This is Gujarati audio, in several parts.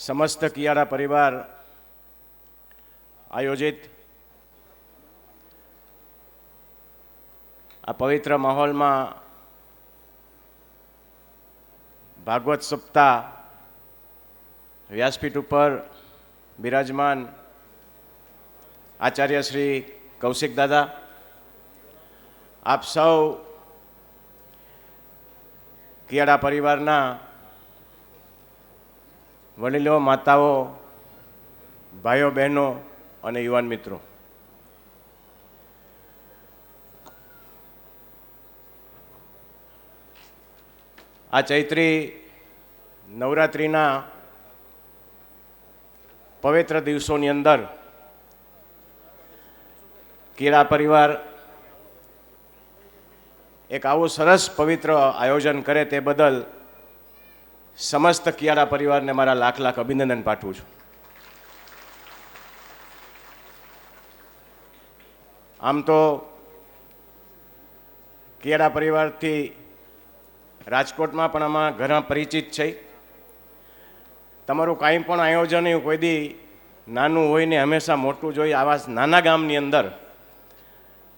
સમસ્ત કિયારા પરિવાર આયોજિત આ પવિત્ર માહોલમાં ભાગવત સપ્તાહ વ્યાસપીઠ ઉપર બિરાજમાન આચાર્ય શ્રી કૌશિક દાદા, આપ સૌ કિયાડા પરિવારના વડીલો, માતાઓ, ભાઈઓ, બહેનો અને યુવાન મિત્રો. આ ચૈત્રી નવરાત્રિના પવિત્ર દિવસોની અંદર કીરા પરિવાર એક આવું સરસ પવિત્ર આયોજન કરે તે બદલ સમસ્ત કિયારા પરિવારને મારા લાખ લાખ અભિનંદન પાઠવું છું. આમ તો કિયારા પરિવારથી રાજકોટમાં પણ આમાં ઘણા પરિચિત છે. તમારું કાંઈ પણ આયોજન કોઈ દી નાનું હોય ને હંમેશા મોટું જોઈએ આવા નાના ગામની અંદર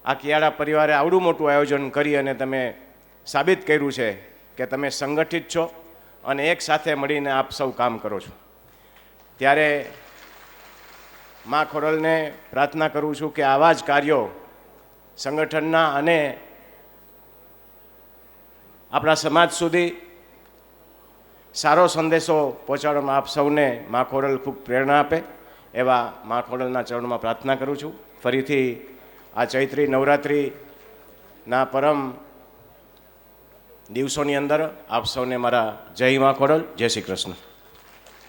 આ કિયાળા પરિવારે આવડું મોટું આયોજન કરી અને તમે સાબિત કર્યું છે કે તમે સંગઠિત છો. અને એક સાથે મળીને આપ સૌ કામ કરો છો. ત્યારે મા ખોરલને પ્રાર્થના કરું છું કે આવા જ કાર્યો સંગઠનના અને આપણા સમાજ સુધી સારો સંદેશો પહોંચાડવામાં આપ સૌને મા ખોરલ ખૂબ પ્રેરણા આપે એવા મા ખોરલના ચરણમાં પ્રાર્થના કરું છું. ફરીથી આ ચૈત્રી નવરાત્રિના પરમ દિવસોની અંદર આપ સૌને મારા જય મા ખોડલ જય શ્રી કૃષ્ણ.